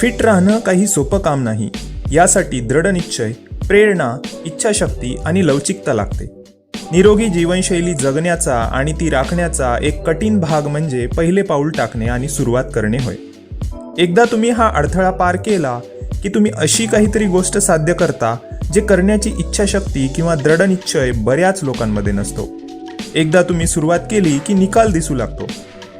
Fit राहणं काही सोपं काम नाही. यासाठी दृढ निश्चय प्रेरणा इच्छाशक्ती आणि लवचिकता लागते. निरोगी जीवनशैली जगण्याचा आणि ती राखण्याचा एक कठीण भाग म्हणजे पहिले पाऊल टाकणे आणि सुरुवात करणे होय. एकदा तुम्ही हा अडथळा पार केला की तुम्ही अशी काहीतरी गोष्ट साध्य करता जे करण्याची इच्छाशक्ती किंवा दृढ निश्चय बऱ्याच लोकांमध्ये नसतो. एकदा तुम्ही सुरुवात केली की निकाल दिसू लागतो.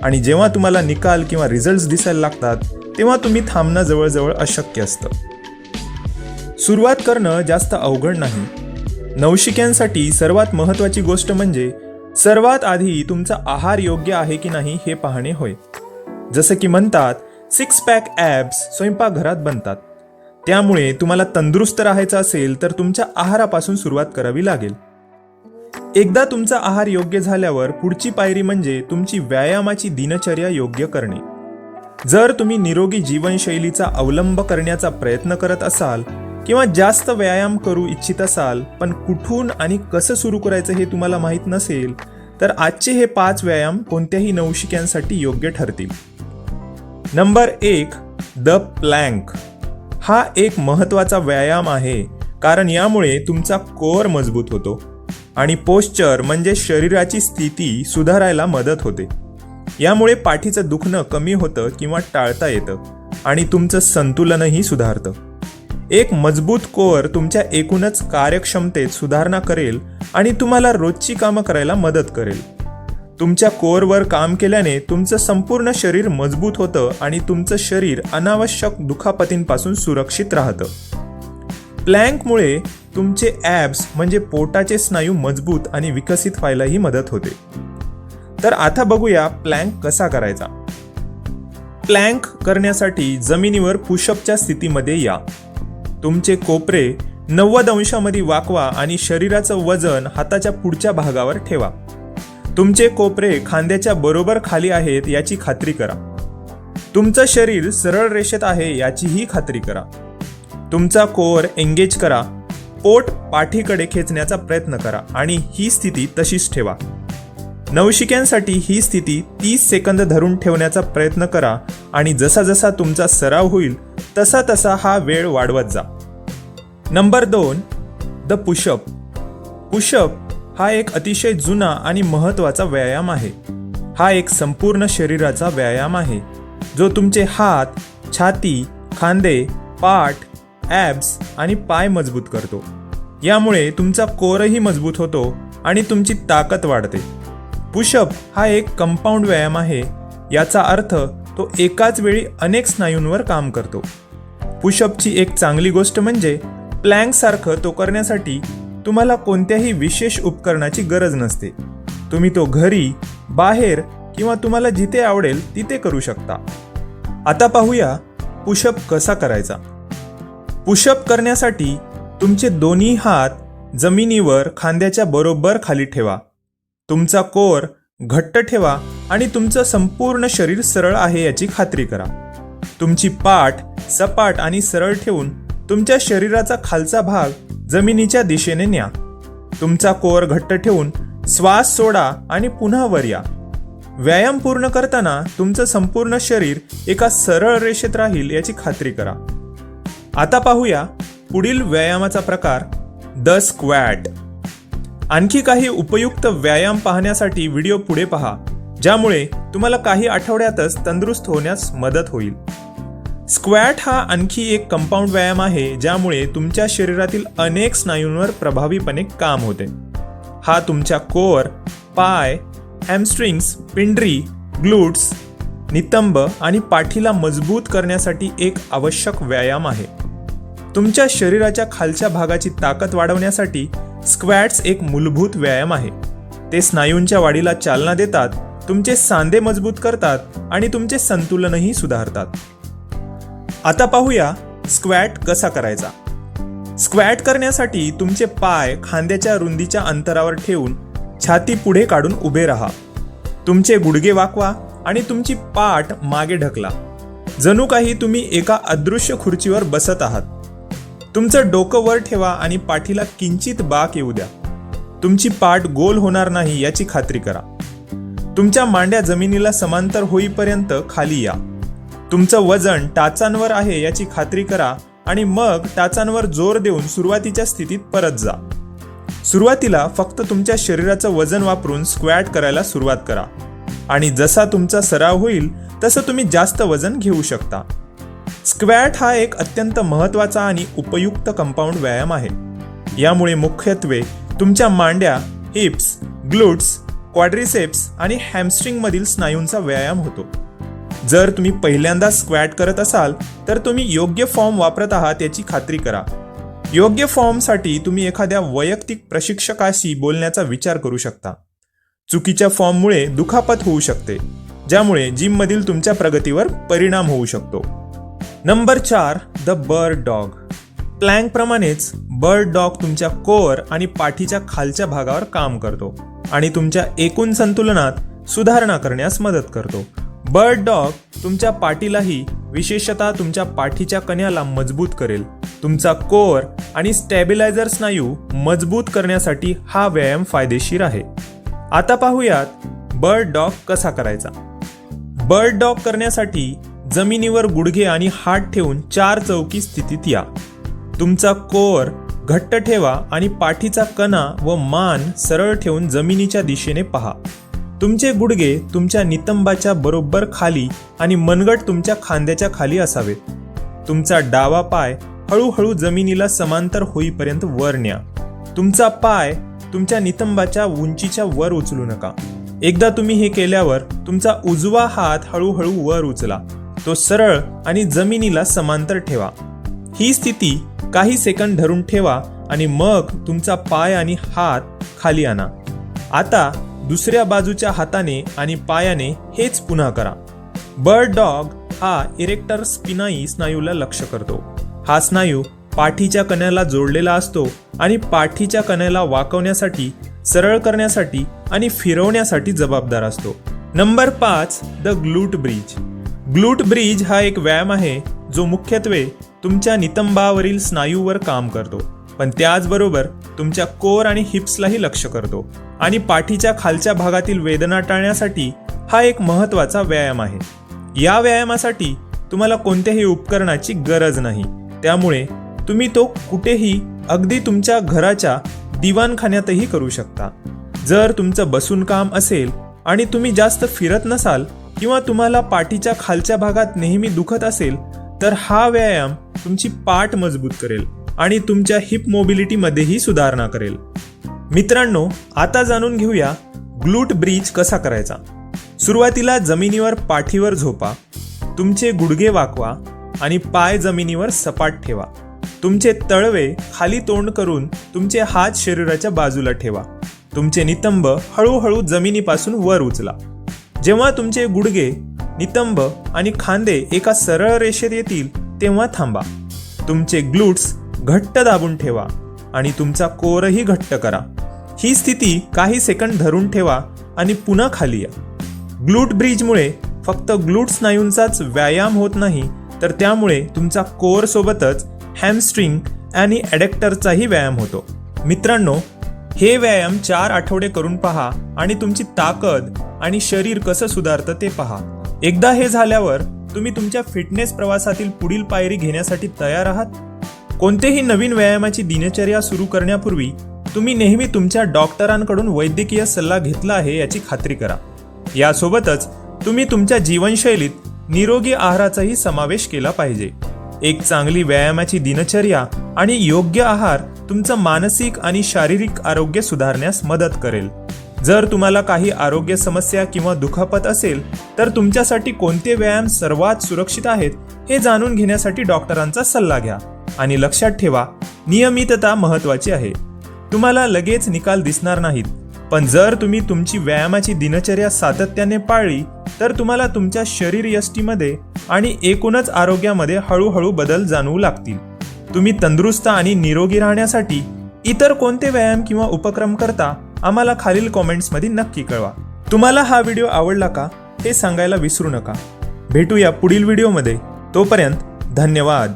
आणि जेव्हा तुम्हाला निकाल किंवा रिझल्ट दिसायला लागतात तेव्हा तुम्ही थांबणं जवळजवळ अशक्य असतं. सुरुवात करणं जास्त अवघड नाही. नवशिक्यांसाठी सर्वात महत्त्वाची गोष्ट म्हणजे सर्वात आधी तुमचा आहार योग्य आहे की नाही हे पाहणे होय. जसं की म्हणतात सिक्स पॅक ॲब्स स्वयंपाकघरात बनतात. त्यामुळे तुम्हाला तंदुरुस्त राहायचं असेल तर तुमच्या आहारापासून सुरुवात करावी लागेल. एकदा तुमचा आहार योग्य झाल्यावर पुढची पायरी म्हणजे तुमची व्यायामाची दिनचर्या योग्य करणे. जर तुम्ही निरोगी जीवनशैलीचा अवलंब करण्याचा प्रयत्न करत असाल किंवा जास्त व्यायाम करू इच्छित असाल पण कुठून आणि कसं सुरू करायचं हे तुम्हाला माहीत नसेल तर आजचे हे पाच व्यायाम कोणत्याही नवशिक्यांसाठी योग्य ठरतील. नंबर एक द प्लँक. हा एक महत्त्वाचा व्यायाम आहे कारण यामुळे तुमचा कोअर मजबूत होतो आणि पोश्चर म्हणजे शरीराची स्थिती सुधारायला मदत होते. यामुळे पाठीचं दुखणं कमी होतं किंवा टाळता येतं आणि तुमचं संतुलनही सुधारतं. एक मजबूत कोअर तुमच्या एकूणच कार्यक्षमतेत सुधारणा करेल आणि तुम्हाला रोजची कामं करायला मदत करेल. तुमच्या कोअरवर काम केल्याने तुमचं संपूर्ण शरीर मजबूत होतं आणि तुमचं शरीर अनावश्यक दुखापतींपासून सुरक्षित राहतं. प्लँकमुळे तुमचे ॲब्स म्हणजे पोटाचे स्नायू मजबूत आणि विकसित व्हायलाही मदत होते. तर आता बघूया प्लँक कसा करायचा. प्लँक करण्यासाठी जमिनीवर पुशअपच्या स्थितीमध्ये या. तुमचे कोपरे नव्वद अंशामध्ये वाकवा आणि शरीराचं वजन हाताच्या पुढच्या भागावर ठेवा. तुमचे कोपरे खांद्याच्या बरोबर खाली आहेत याची खात्री करा. तुमचं शरीर सरळ रेषेत आहे याचीही खात्री करा. तुमचा कोअर एंगेज करा. पोट पाठीकडे खेचण्याचा प्रयत्न करा आणि ही स्थिती तशीच ठेवा. नवशिक्यांसाठी ही स्थिती तीस सेकंद धरून ठेवण्याचा प्रयत्न करा आणि जसा जसा तुमचा सराव होईल तसा तसा हा वेळ वाढवत जा. नंबर दोन द पुशअप. पुशअप हा एक अतिशय जुना आणि महत्त्वाचा व्यायाम आहे. हा एक संपूर्ण शरीराचा व्यायाम आहे जो तुमचे हात छाती खांदे पाठ ॲब्स आणि पाय मजबूत करतो. यामुळे तुमचा कोरही मजबूत होतो आणि तुमची ताकद वाढते. पुशअप हा एक कंपाऊंड व्यायाम आहे. याचा अर्थ तो एकाच वेळी अनेक स्नायूंवर काम करतो. पुशअपची एक चांगली गोष्ट म्हणजे प्लँकसारखं तो करण्यासाठी तुम्हाला कोणत्याही विशेष उपकरणाची गरज नसते. तुम्ही तो घरी बाहेर किंवा तुम्हाला जिथे आवडेल तिथे करू शकता. आता पाहूया पुशअप कसा करायचा. पुशअप करण्यासाठी तुमचे दोन्ही हात जमिनीवर खांद्याच्या बरोबर खाली ठेवा. तुमचा कोर घट्ट ठेवा आणि तुमचं संपूर्ण शरीर सरळ आहे याची खात्री करा. तुमची पाठ सपाट आणि सरळ ठेवून तुमच्या शरीराचा खालचा भाग जमिनीच्या दिशेने न्या. तुमचा कोर घट्ट ठेवून श्वास सोडा आणि पुन्हा वर या. व्यायाम पूर्ण करताना तुमचं संपूर्ण शरीर एका सरळ रेषेत राहील याची खात्री करा. आता पाहूया पुढील व्यायामाचा प्रकार द स्क्वॅट. आणखी काही उपयुक्त व्यायाम पाहण्यासाठी व्हिडिओ पुढे पहा ज्यामुळे तुम्हाला काही आठवड्यातच तंदुरुस्त होण्यास मदत होईल. स्क्वॅट हा आणखी एक कंपाऊंड व्यायाम आहे ज्यामुळे तुमच्या शरीरातील अनेक स्नायूंवर प्रभावीपणे काम होते. हा तुमच्या कोअर पाय हॅमस्ट्रिंग्स पिंडरी ग्लूट्स नितंब आणि पाठीला मजबूत करण्यासाठी एक आवश्यक व्यायाम आहे. तुमच्या शरीराच्या खालच्या भागाची ताकद वाढवण्यासाठी स्क्वॅट्स एक मूलभूत व्यायाम आहे. ते स्नायूंच्या वाढीला चालना देतात तुमचे सांधे मजबूत करतात आणि तुमचे संतुलनही सुधारतात. आता पाहूया स्क्वॅट कसा करायचा. स्क्वॅट करण्यासाठी तुमचे पाय खांद्याच्या रुंदीच्या अंतरावर ठेवून छाती पुढे काढून उभे राहा. तुमचे गुडघे वाकवा आणि तुमची पाठ मागे ढकला. जणू काही तुम्ही एका अदृश्य खुर्चीवर बसत आहात. तुमचं डोकं वर ठेवा आणि पाठीला किंचित बाक येऊ द्या. तुमची पाठ गोल होणार नाही याची खात्री करा. तुमच्या मांड्या जमिनीला समांतर होईपर्यंत खाली या. तुमचं वजन टाचांवर आहे याची खात्री करा आणि मग टाचांवर जोर देऊन सुरुवातीच्या स्थितीत परत जा. सुरुवातीला फक्त तुमच्या शरीराचं वजन वापरून स्क्वॅट करायला सुरुवात करा. आणि जसा तुमचा सराव होईल तसं तुम्ही जास्त वजन घेऊ शकता. स्क्वॅट हा एक अत्यंत महत्त्वाचा आणि उपयुक्त कंपाऊंड व्यायाम आहे. यामुळे मुख्यत्वे तुमच्या मांड्या हिप्स ग्लूट्स क्वाड्रिसेप्स आणि हॅमस्ट्रिंगमधील स्नायूंचा व्यायाम होतो. जर तुम्ही पहिल्यांदा स्क्वॅट करत असाल तर तुम्ही योग्य फॉर्म वापरत आहात याची खात्री करा. योग्य फॉर्मसाठी तुम्ही एखाद्या वैयक्तिक प्रशिक्षकाशी बोलण्याचा विचार करू शकता. चुकीच्या फॉर्ममुळे दुखापत होऊ शकते ज्यामुळे जिममधील तुमच्या प्रगतीवर परिणाम होऊ शकतो. नंबर चार द बर्ड डॉग. प्लँकप्रमाणेच बर्ड डॉग तुमच्या कोअर आणि पाठीच्या खालच्या भागावर काम करतो आणि तुमच्या एकूण संतुलनात सुधारणा करण्यास मदत करतो. बर्ड डॉग तुमच्या पाठीलाही विशेषतः तुमच्या पाठीच्या कण्याला मजबूत करेल. तुमचा कोअर आणि स्टॅबिलायझर स्नायू मजबूत करण्यासाठी हा व्यायाम फायदेशीर आहे. आता पाहूयात बर्ड डॉग कसा करायचा? बर्ड डॉग करण्यासाठी जमिनीवर गुडघे आणि हात ठेवून चार चौकी स्थितीत या. तुमचा कोअर घट्ट ठेवा आणि पाठीचा कणा व मान सरळ ठेवून जमिनीच्या दिशेने पहा. तुमचे गुडघे तुमच्या नितंबाच्या बरोबर खाली आणि मनगट तुमच्या खांद्याच्या खाली असावेत. तुमचा डावा पाय हळूहळू जमिनीला समांतर होईपर्यंत वर न्या. तुमचा पाय तुमच्या नितंबाच्या उंचीच्या वर उचलू नका. एकदा तुम्ही हे केल्यावर तुमचा उजवा हात हळूहळू वर उचला. तो सरळ आणि जमिनीला समांतर ठेवा. ही स्थिती काही सेकंद धरून ठेवा आणि मग तुमचा पाय आणि हात खाली आणा. आता दुसऱ्या बाजूच्या हाताने आणि पायाने हेच पुन्हा करा. बर्ड डॉग हा इरेक्टर स्पिनाई स्नायूला लक्ष करतो. हा स्नायू पाठीच्या कण्याला जोडलेला असतो आणि पाठीच्या कण्याला वाकवण्यासाठी सरळ करण्यासाठी आणि फिरवण्यासाठी जबाबदार असतो. नंबर पाच the glute bridge. Glute bridge हा एक व्यायाम आहे जो मुख्यत्वे तुमच्या नितंबावरील स्नायूवर काम करतो. पण त्याचबरोबर तुमच्या कोर आणि हिप्सलाही लक्ष करतो. आणि पाठीच्या खालच्या भागातील वेदना टाळण्यासाठी हा एक महत्त्वाचा व्यायाम आहे. या व्यायामासाठी तुम्हाला कोणत्याही उपकरणाची गरज नाही. त्यामुळे तुम्ही तो कुठेही अगदी तुमच्या घराच्या दिवाणखान्यातही करू शकता. जर तुमचं बसून काम असेल आणि तुम्ही जास्त फिरत नसाल किंवा तुम्हाला पाठीच्या खालच्या भागात नेहमी दुखत असेल तर हा व्यायाम तुमची पाठ मजबूत करेल आणि तुमच्या हिप मोबिलिटीमध्येही सुधारणा करेल. मित्रांनो आता जाणून घेऊया ग्लूट ब्रिज कसा करायचा. सुरुवातीला जमिनीवर पाठीवर झोपा तुमचे गुडघे वाकवा आणि पाय जमिनीवर सपाट ठेवा. तुमचे तळवे खाली तोंड करून तुमचे हात शरीराच्या बाजूला ठेवा. तुमचे नितंब हळूहळू जमिनीपासून वर उचला. जेव्हा तुमचे गुडघे नितंब आणि खांदे एका सरळ रेषेत येतील तेव्हा थांबा. तुमचे ग्लूट्स घट्ट दाबून ठेवा आणि तुमचा कोरही घट्ट करा. ही स्थिती काही सेकंद धरून ठेवा आणि पुन्हा खाली या. ग्लूट ब्रिजमुळे फक्त ग्लूट स्नायूंचाच व्यायाम होत नाही तर त्यामुळे तुमचा कोर सोबतच हॅमस्ट्रिंग आणि ॲडेक्टरचाही व्यायाम होतो. मित्रांनो हे व्यायाम चार आठवडे करून पहा आणि तुमची ताकद आणि शरीर कसं सुधारतं ते पहा. एकदा हे झाल्यावर तुम्ही तुमच्या फिटनेस प्रवासातील पुढील पायरी घेण्यासाठी तयार आहात? कोणतेही नवीन व्यायामाची दिनचर्या सुरू करण्यापूर्वी तुम्ही नेहमी तुमच्या डॉक्टरांकडून वैद्यकीय सल्ला घेतला आहे याची खात्री करा. यासोबतच तुम्ही तुमच्या जीवनशैलीत निरोगी आहाराचाही समावेश केला पाहिजे. एक चांगली व्यायामाची दिनचर्या आणि योग्य आहार तुमचं मानसिक आणि शारीरिक आरोग्य सुधारण्यास मदत करेल. जर तुम्हाला काही आरोग्य समस्या किंवा दुखापत असेल तर तुमच्यासाठी कोणते व्यायाम सर्वात सुरक्षित आहेत हे जाणून घेण्यासाठी डॉक्टरांचा सल्ला घ्या. आणि लक्षात ठेवा नियमितता महत्वाची आहे. तुम्हाला लगेच निकाल दिसणार नाहीत. पण जर तुम्ही तुमची व्यायामाची दिनचर्या सातत्याने पाळली तर तुम्हाला तुमच्या शरीर यष्टीमध्ये आणि एकूणच आरोग्यामध्ये हळूहळू बदल जाणवू लागतील. तुम्ही तंदुरुस्त आणि निरोगी राहण्यासाठी इतर कोणते व्यायाम किंवा उपक्रम करता आम्हाला खालील कॉमेंट्समध्ये नक्की कळवा. तुम्हाला हा व्हिडिओ आवडला का हे सांगायला विसरू नका. भेटूया पुढील व्हिडिओमध्ये तोपर्यंत धन्यवाद.